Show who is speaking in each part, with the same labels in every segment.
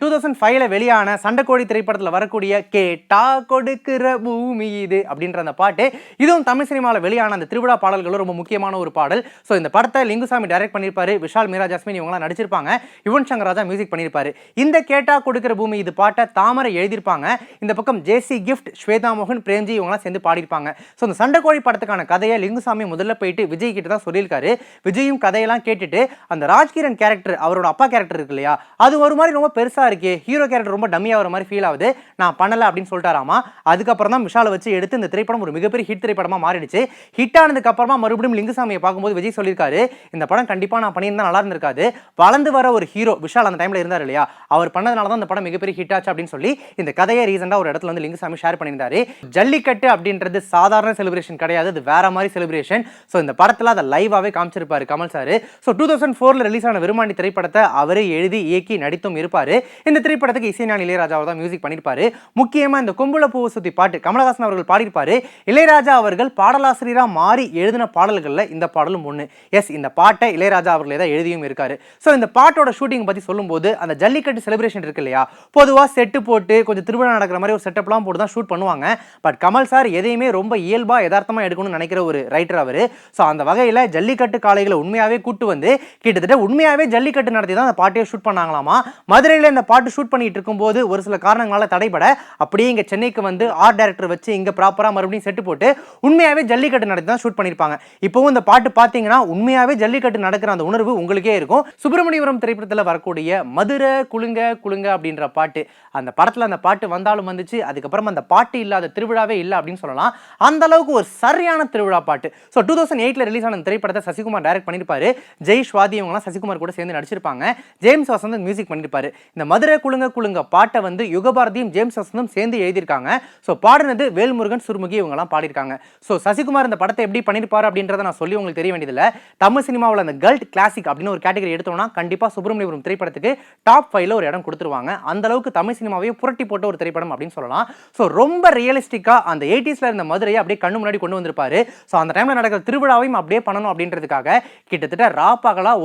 Speaker 1: Two thousand ஃபைவ்ல வெளியான சண்டைக்கோழி திரைப்படத்தில் வரக்கூடிய கேட்டா கொடுக்கிற பூமி இது அப்படின்ற அந்த பாட்டு இதுவும் தமிழ் சினிமாவில் வெளியான அந்த திருவிழா பாடல்களும் ரொம்ப முக்கியமான ஒரு பாடல். ஸோ இந்த படத்தை லிங்குசாமி டைரக்ட் பண்ணியிருப்பாரு விஷால் மீரா ஜாஸ்மின் இவங்களாம் நடிச்சிருப்பாங்க. யுவன் சங்கர் ராஜா மியூசிக் பண்ணியிருப்பாரு. இந்த கேட்டா கொடுக்கிற பூமி இது பாட்டை தாமரை எழுதியிருப்பாங்க. இந்த பக்கம் ஜேசி கிஃப்ட் ஸ்வேதா மோகன் பிரேம்ஜி இவங்களாம் சேர்ந்து பாடியிருப்பாங்க. ஸோ இந்த சண்டைக்கோழி படத்துக்கான கதையை லிங்குசாமி முதல்ல போயிட்டு விஜய் கிட்ட தான் சொல்லியிருக்காரு. விஜயும் கதையெல்லாம் கேட்டுட்டு அந்த ராஜ்கிரண் கேரக்டர் அவரோட அப்பா கேரக்டர் இருக்கு இல்லையா அது ஒரு மாதிரி ரொம்ப பெருசாக பெருசா இருக்கே. ஹீரோ கேரக்டர் ரொம்ப டம்மியா வர மாதிரி ஃபீல் ஆகுது. நான் பண்ணல அப்படின்னு சொல்லிட்டாராமா? அதுக்கப்புறம் தான் விஷாலை வச்சு எடுத்து இந்த திரைப்படம் ஒரு மிகப்பெரிய ஹிட் திரைப்படமாக மாறிடுச்சு. ஹிட் ஆனதுக்கு அப்புறமா மறுபடியும் லிங்குசாமியை பார்க்கும்போது விஜய் சொல்லியிருக்காரு இந்த படம் கண்டிப்பாக நான் பண்ணியிருந்தா நல்லா இருந்திருக்காது. வளர்ந்து வர ஒரு ஹீரோ விஷால் அந்த டைமில் இருந்தார் இல்லையா? அவர் பண்ணதுனால தான் இந்த படம் மிகப்பெரிய ஹிட் ஆச்சு அப்படின்னு சொல்லி இந்த கதையை ரீசெண்டாக ஒரு இடத்துல வந்து லிங்குசாமி ஷேர் பண்ணியிருந்தாரு. ஜல்லிக்கட்டு அப்படின்றது சாதாரண செலிப்ரேஷன் கிடையாது. அது வேற மாதிரி செலிப்ரேஷன் ஸோ இந்த படத்தில் அதை லைவாகவே காமிச்சிருப்பாரு Kamal sir. So two thousand ஃபோரில் ரிலீஸ் ஆன விருமாண்டி திரைப்படத்தை அவரே எழுதி இயக்கி நடித்தும் இருப்பார். இந்த திரைப்படத்துக்கு இசைஞானி இளையராஜா தான் மியூசிக் பண்ணியிருப்பாரு. முக்கியமாக இந்த கும்பல பூவை சுற்றி பாட்டு கமலஹாசன் அவர்கள் பாடியிருப்பாரு. இளையராஜா அவர்கள் பாடலாசிரியராக மாறி எழுதின பாடல்களில் இந்த பாடலும் ஒன்று எஸ் இந்த பாட்டை இளையராஜா அவர்களே தான் எழுதியும் இருக்காரு. ஸோ இந்த பாட்டோட ஷூட்டிங் பற்றி சொல்லும்போது அந்த ஜல்லிக்கட்டு செலிப்ரேஷன் இருக்கு இல்லையா? பொதுவாக செட்டு போட்டு கொஞ்சம் திருவிழா நடக்கிற மாதிரி ஒரு செட்டப்லாம் போட்டு தான் ஷூட் பண்ணுவாங்க. பட் கமல் சார் எதையுமே ரொம்ப இயல்பாக யதார்த்தமாக எடுக்கணும்னு நினைக்கிற ஒரு ரைட்டர் அவர். ஸோ அந்த வகையில் ஜல்லிக்கட்டு காளைகளை உண்மையாகவே கூட்டு வந்து கிட்டத்தட்ட உண்மையாகவே ஜல்லிக்கட்டு நடத்தி தான் அந்த பாட்டையை ஷூட் பண்ணாங்களாமா? மதுரையில் இந்த பாட்டு ஷூட் பண்ணிட்டு இருக்கும்போது ஒரு சில காரணங்களால் தடைபட அப்படியே இங்கே சென்னைக்கு வந்து ஆர்ட் டைரக்டர் வச்சு இங்கே ப்ராப்பராக மறுபடியும் செட்டு போட்டு உண்மையாகவே ஜல்லிக்கட்டு நடத்தி தான் ஷூட் பண்ணியிருப்பாங்க இப்போவும் இந்த பாட்டு பார்த்தீங்கன்னா உண்மையாகவே ஜல்லிக்கட்டு நடக்கிற அந்த உணர்வு உங்களுக்கே இருக்கும். சுப்பிரமணியபுரம் திரைப்படத்தில் வரக்கூடிய மதுரை குலுங்க குலுங்க அப்படின்ற பாட்டு அந்த படத்தில் அந்த பாட்டு வந்தாலும் வந்துச்சு அதுக்கப்புறம் அந்த பாட்டு இல்லாத திருவிழாவே இல்லை அப்படின்னு சொல்லலாம். அந்த அளவுக்கு ஒரு சரியான திருவிழா பாட்டு. ஸோ டூ தௌசண்ட் எயிட்டில் ரிலீஸ் ஆன திரைப்படத்தை சசிகுமார் டைரக்ட் பண்ணியிருப்பாரு ஜெய் ஸ்வாதி இவங்கலாம் சசிகுமார் கூட சேர்ந்து நடிச்சிருப்பாங்க. ஜேம்ஸ் வாசன் மியூசிக் பண்ணியிருப்பாரு இந்த மதுரை குழுங்க குழுங்க பாட்டை வந்து யுகபாரதியும் ஜேம்ஸ் ஹசனும் சேர்ந்து எழுதியிருக்காங்க. ஸோ பாடினது வேல்முருகன் சுருமுகி இவங்கெல்லாம் பாடியிருக்காங்க. ஸோ சசிகுமார் இந்த படத்தை எப்படி பண்ணியிருப்பார் அப்படின்றத நான் சொல்லி உங்களுக்கு தெரிய வேண்டியதில்லை. தமிழ் சினிமாவில் அந்த கல்ட் கிளாசிக் அப்படின்னு ஒரு கேட்டகரி எடுத்தோம்னா கண்டிப்பாக சுப்பிரமணியபுரம் திரைப்படத்துக்கு டாப் ஃபைவ்ல ஒரு இடம் கொடுத்துருவாங்க. அந்த அளவுக்கு தமிழ் சினிமாவையே புரட்டி போட்ட ஒரு திரைப்படம் அப்படின்னு சொல்லலாம். ஸோ ரொம்ப ரியலிஸ்டிக்காக அந்த எயிட்டிஸில் இருந்த மதுரையை அப்படியே கண்ணு முன்னாடி கொண்டு வந்திருப்பாரு. ஸோ அந்த டைமில் நடக்கிற திருவிழாவையும் அப்படியே பண்ணணும் அப்படின்றதுக்காக கிட்டத்தட்ட ரா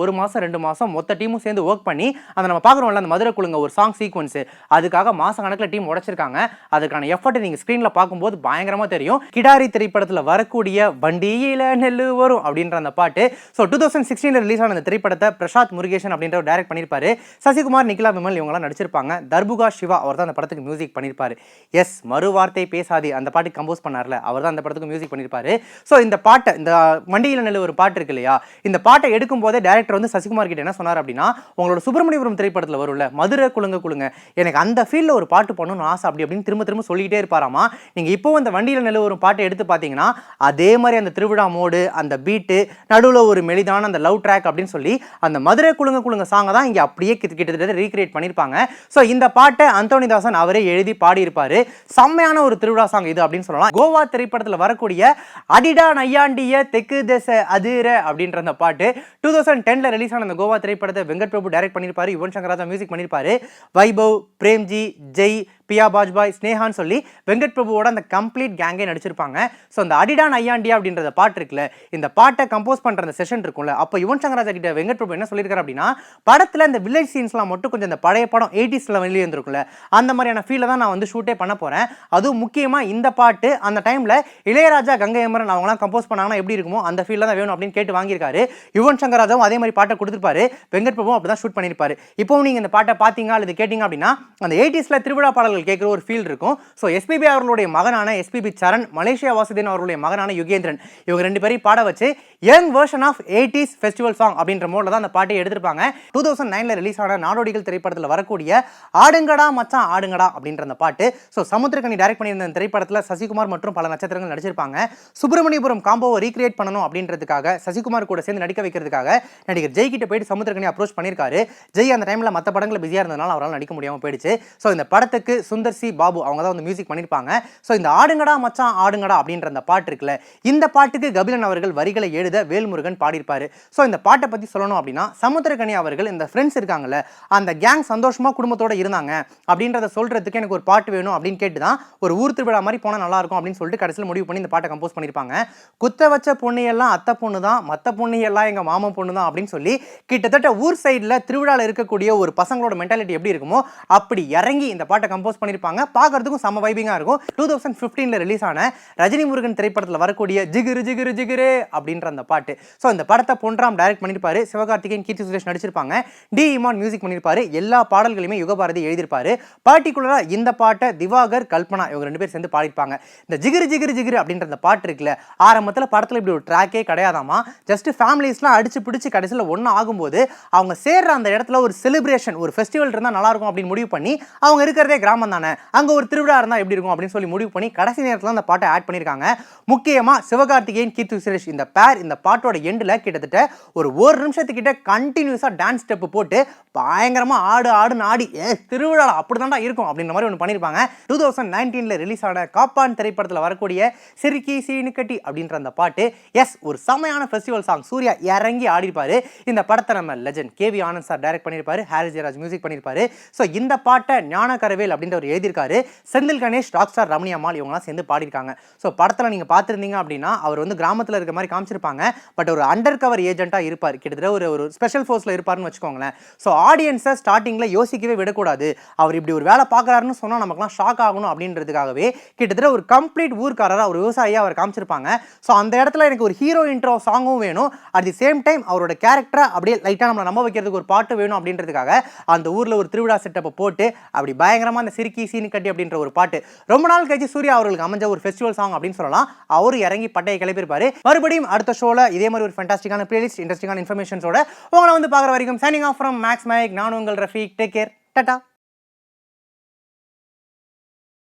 Speaker 1: ஒரு மாதம் ரெண்டு மாதம் மொத்த டீமும் சேர்ந்து ஒர்க் பண்ணி அதை நம்ம பார்க்குறோம்ல அந்த மதுரை குழுங்க ஒரு சாங் சீக்வன்ஸு அதுக்காக மாச கணக்கில் டீம் உடைச்சிருக்காங்க. அதுக்கான எஃபர்ட் நீங்கள் ஸ்க்ரீனில் பார்க்கும்போது பயங்கரமாக தெரியும். கிடாரி திரைப்படத்தில் வரக்கூடிய வண்டியில நெல் வரும் அப்படின்ற அந்த பாட்டு. ஸோ டூ தௌசண்ட் சிக்ஸ்டீனில் ரிலீஸ் ஆன அந்த திரைப்படத்தை பிரசாத் முருகேஷன் அப்படின்ற டைரக்ட் பண்ணியிருப்பாரு. சசிகுமார் நிகிலா விமல் இவங்கலாம் நடிச்சிருப்பாங்க. தர்புகா சிவா அவர் தான் அந்த படத்துக்கு மியூசிக் பண்ணியிருப்பாரு. எஸ் மறுவார்த்தை பேசாதி அந்த பாட்டு கம்போஸ் பண்ணார்ல. அவர் தான் அந்த படத்துக்கு மியூசிக் பண்ணியிருப்பாரு. ஸோ இந்த பாட்டை இந்த வண்டியில் நெல் ஒரு பாட்டு இருக்கு இல்லையா? இந்த பாட்டை எடுக்கும் போதே டேரக்டர் வந்து சசிகுமார் கிட்ட என்ன சொன்னார் அப்படின்னா உங்களோட சுப்பிரமணியபுரம் திரைப்படத்தில் வரும்ல மதுரை குழுங்க குழுங்க எனக்கு அந்த ஃபீல்டில் ஒரு பாட்டு பண்ணணும்னு ஆசை. அப்படி அப்படின்னு திரும்ப திரும்ப சொல்லிக்கிட்டே இருப்பாராமா? நீங்கள் இப்போ அந்த வண்டியில் நெல்லு ஒரு பாட்டை எடுத்து பார்த்தீங்கன்னா அதே மாதிரி அந்த திருவிழா மோடு அந்த பீட்டு நடுவில் ஒரு மெலிதான அந்த லவ் ட்ராக் அப்படின்னு சொல்லி அந்த மதுரை குழுங்க குழுங்க சாங்கை தான் இங்கே அப்படியே கிட்ட- கிட்டத்தட்ட ரீக்ரியேட் பண்ணியிருப்பாங்க. ஸோ இந்த பாட்டை அந்தோனிதாசன் அவரே எழுதி பாடியிருப்பாரு. செம்மையான ஒரு திருவிழா சாங் இது அப்படின்னு சொல்லலாம். கோவா திரைப்படத்தில் வரக்கூடிய அடிடா நையாண்டிய தெற்கு தேச அதிர அப்படின்ற அந்த பாட்டு டூ தௌசண்ட் டென்ல ரிலீஸ் ஆன அந்த கோவா திரைப்படத்தை வெங்கட் பிரபு டைரக்ட் பண்ணியிருப்பாரு. யுவன் சங்கர் ராஜா மியூசிக் பண்ணியிருப்பாரு. வைபவ் பிரேம்ஜி ஜெய் பியா பாஜ்பாய் ஸ்னேஹான்னு சொல்லி வெங்கட் பிரபுவோட அந்த கம்ப்ளீட் கேங்கே நடிச்சிருப்பாங்க. ஸோ அந்த அடிடான் ஐயாண்டியா அப்படின்றத பாட்டு இருக்குல்ல இந்த பாட்டை கம்போஸ் பண்ணுற அந்த செஷன் இருக்கும்ல அப்போ யுவன் சங்கர் ராஜா கிட்ட வெங்கட் பிரபு என்ன சொல்லியிருக்காரு அப்படின்னா படத்தில் இந்த வில்லேஜ் சீன்ஸ்லாம் மட்டும் கொஞ்சம் இந்த பழைய படம் எயிட்டிஸில் வெளியே இருந்திருக்குல்ல அந்த மாதிரியான ஃபீலை தான் நான் வந்து ஷூட்டே பண்ண போகிறேன் அதுவும் முக்கியமாக இந்த பாட்டு அந்த டைமில் இளையராஜா கங்கை அமரன் அவங்களாம் கம்போஸ் பண்ணாங்கன்னா எப்படி இருக்குமோ அந்த ஃபீலில் தான் வேணும் அப்படின்னு கேட்டு வாங்கியிருக்காரு. யுவன் சங்கர் ராஜாவும் அதே மாதிரி பாட்டை கொடுத்துருப்பாரு. வெங்கட் பிரபுவும் அப்படி தான் ஷூட் பண்ணியிருப்பாரு. இப்போ நீங்கள் இந்த பாட்டை பார்த்தீங்க அல்லது கேட்டிங்க அப்படின்னா அந்த எயிட்டிஸில் திருவிழா பாடல்கள் கேட்குற ஒரு ஃபீல் இருக்கும். ஸோ எஸ்பிபி அவர்களுடைய மகனான எஸ்பிபி சரண் மலேசியா வாசுதீன் அவர்களுடைய மகனான யுகேந்திரன் இவங்க ரெண்டு பேரையும் பாட வச்சு young version of eighties festival song அப்படின்ற மோடில் தான் அந்த பாட்டை எடுத்திருப்பாங்க. டூ தௌசண்ட் நைனில் ரிலீஸ் ஆன நாடோடிகள் திரைப்படத்தில் வரக்கூடிய ஆடுங்கடா மச்சான் ஆடுங்கடா அப்படின்ற அந்த பாட்டு. ஸோ சமுத்திரக்கணி டைரக்ட் பண்ணியிருந்த இந்த திரைப்படத்தில் சசிகுமார் மற்றும் பல நட்சத்திரங்கள் நடிச்சிருப்பாங்க. சுப்பிரமணியபுரம் காம்போவை ரீக்ரியேட் பண்ணணும் அப்படின்றதுக்காக சசிகுமார் கூட சேர்ந்து நடிக்க வைக்கிறதுக்காக நடிகர் ஜெய் கிட்ட போயிட்டு சமுத்திரக்கணி அப்ரோச் பண்ணியிருக்காரு. ஜெய் அந்த டைமில் மற்ற படங்களில் பிஸியாக இருந்ததுனால அவரால் நடிக்க முடியாமல் போயிடுச்சு. ஸோ இந்த படத்துக்கு சுந்தர் சி பாபு அவங்க தான் வந்து மியூசிக் பண்ணியிருப்பாங்க ஸோ இந்த ஆடுங்கடா மச்சான் ஆடுங்கடா அப்படின்ற அந்த பாட்டு இருக்குல்ல இந்த பாட்டுக்கு கபிலன் அவர்கள் வரிகளை எழுத வேல்முருகன் பாடியிருப்பாரு. ஸோ இந்த பாட்டை பற்றி சொல்லணும் அப்படின்னா சமுத்திரகனி அவர்கள் இந்த ஃப்ரெண்ட்ஸ் இருக்காங்கல்ல அந்த கேங் சந்தோஷமாக குடும்பத்தோட இருந்தாங்க அப்படின்றத சொல்றதுக்கு எனக்கு ஒரு பாட்டு வேணும் அப்படின்னு கேட்டு தான் ஒரு ஊர் திருவிழா மாதிரி போனால் நல்லா இருக்கும் அப்படின்னு சொல்லிட்டு கடைசியில் முடிவு பண்ணி இந்த பாட்டை கம்போஸ் பண்ணியிருப்பாங்க. குத்த வச்ச பொண்ணு எல்லாம் அத்தை பொண்ணு தான் மற்ற பொண்ணு எல்லாம் எங்கள் மாமன் பொண்ணு தான் அப்படின்னு சொல்லி கிட்டத்தட்ட ஊர் சைடில் திருவிழாவில் இருக்கக்கூடிய ஒரு பசங்களோட மென்டாலிட்டி எப்படி இருக்குமோ அப்படி இறங்கி இந்த பாட்டை கம்போஸ் பண்ணியிருப்பாங்க பார்க்கறதுக்கும் செம்ம வைபிங்காக இருக்கும். டூ தௌசண்ட் ஃபிஃப்டீனில் ரிலீஸ் ஆன ரஜினி முருகன் திரைப்படத்தில் வரக்கூடிய ஜிகிரு ஜிகிரு ஜிகிரு அப்படின்ற அந்த பாட்டு. ஸோ அந்த படத்தை பொன்றாம் டைரக்ட் பண்ணியிருப்பாரு சிவகார்த்திகேயன் கீர்த்தி சுரேஷ் நடிச்சிருப்பாங்க. டி இமான் மியூசிக் பண்ணியிருப்பாரு எல்லா பாடல்களையுமே யுகபாரதி எழுதியிருப்பாரு. பர்டிகுலராக இந்த பாட்டை திவாகர் கல்பனா இவங்க ரெண்டு பேர் சேர்ந்து பாடியிருப்பாங்க. இந்த ஜிகிரு ஜிகிரு ஜிகிரு அப்படின்ற அந்த பாட்டு இருக்குல்ல ஆரம்பத்தில் படத்தில் இப்படி ஒரு ட்ராக்கே கிடையாதாமா? ஜஸ்ட் ஃபேமிலிஸ்லாம் அடிச்சு பிடிச்சி கடைசியில் ஒன்று ஆகும்போது அவங்க சேர்ற அந்த இடத்துல ஒரு செலிப்ரேஷன் ஒரு ஃபெஸ்டிவல் இருந்தால் நல்லா இருக்கும் அப்படின்னு முடிவு பண்ணி அவங்க இருக்கிறதே கிராமம் தானே? அங்கே ஒரு திருவிழா இருந்தால் எப்படி இருக்கும் அப்படின்னு சொல்லி முடிவு பண்ணி கடைசி நேரத்தில் அந்த பாட்டை ஆட் பண்ணியிருக்காங்க முக்கியமாக சிவகார்த்திகேயன் கீர்த்தி சுரேஷ் இந்த பேர் இந்த பாட்டோட எண்டில் கிட்டத்தட்ட ஒரு ஒரு நிமிஷத்துக்கிட்ட கண்டினியூஸாக டான்ஸ் ஸ்டெப்பு போட்டு பயங்கரமாக ஆடு ஆடு நாடி ஏ திருவிழா அப்படி தான்டா இருக்கும் அப்படின்ற மாதிரி ஒன்று பண்ணியிருப்பாங்க டூ தௌசண்ட் நைன்டீனில் ரிலீஸ் ஆன காப்பான் திரைப்படத்தில் வரக்கூடிய சிறுக்கி சீனுக்கட்டி அப்படின்ற அந்த பாட்டு எஸ் ஒரு செமையான ஃபெஸ்டிவல் சாங் சூர்யா இறங்கி ஆடிருப்பாரு இந்த படத்தை நம்ம legend KV Anand sir direct பண்ணியிருப்பாரு ஹாரி ஜெயராஜ் மியூசிக் பண்ணியிருப்பாரு ஸோ இந்த பாட்டை ஞான கரவேல் அப்படின்றவர் எழுதியிருக்காரு. செந்தில் கணேஷ் ராக் ஸ்டார் ரமணி அம்மாள் இவங்கலாம் சேர்ந்து பாடியிருக்காங்க. ஸோ படத்தில் நீங்கள் பார்த்துருந்தீங்க அப்படின்னா அவர் வந்து கிராமத்தில் இருக்க மாதிரி காமிச்சிருப்பாங்க. பட் ஒரு அண்டர் கவர் ஏஜென்ட்டாக இருப்பார். கிட்டத்தட்ட ஒரு ஒரு ஸ்பெஷல் ஃபோர்ஸில் இருப்பார்னு வச்சுக்கோங்களேன். ஸோ ஆடியன்ஸை ஸ்டார்டிங்கில் யோசிக்கவே விடக்கூடாது. அவர் இப்படி ஒரு வேலை பார்க்குறாருன்னு சொன்னால் நமக்குலாம் ஷாக் ஆகணும் அப்படின்றதுக்காகவே கிட்டத்தட்ட ஒரு கம்ப்ளீட் ஊர்க்காரராக ஒரு விவசாயியாக அவர் காமிச்சிருப்பாங்க. ஸோ அந்த இடத்துல எனக்கு ஒரு ஹீரோ இன்ட்ரோ சாங்கும் வேணும். அட் தி சேம் டைம் அவரோட கேரக்டரை அப்படியே லைட்டாக நம்மளை நம்ப வைக்கிறதுக்கு ஒரு பாட்டு வேணும் அப்படின்றதுக்காக அந்த ஊரில் ஒரு திருவிழா செட்டப்பை போட்டு அப்படி பயங்கரமாக அந்த சிரிக்கி சீனு கட்டி அப்படின்ற ஒரு பாட்டு. ரொம்ப நாள் கழிச்சு சூர்யா அவர்களுக்கு அமைஞ்ச ஒரு ஃபெஸ்டிவல் சாங் அப்படின்னு சொல்லலாம். அவரு இறங்கி பட்டையை கிளப்பியிருப்பாரு. மறுபடியும் அடுத்த ஷோவில் இதே மாதிரி ஒரு ஃபென்டாஸ்டிக்கான பிளேலிஸ்ட் இன்ட்ரெஸ்டிங்கான இன்ஃபர்மேஷன்ஸோட உங்களை வந்து பார்க்குற வரைக்கும் signing off from Max Mac நான் உங்கள் ரஃபீக். Take care tata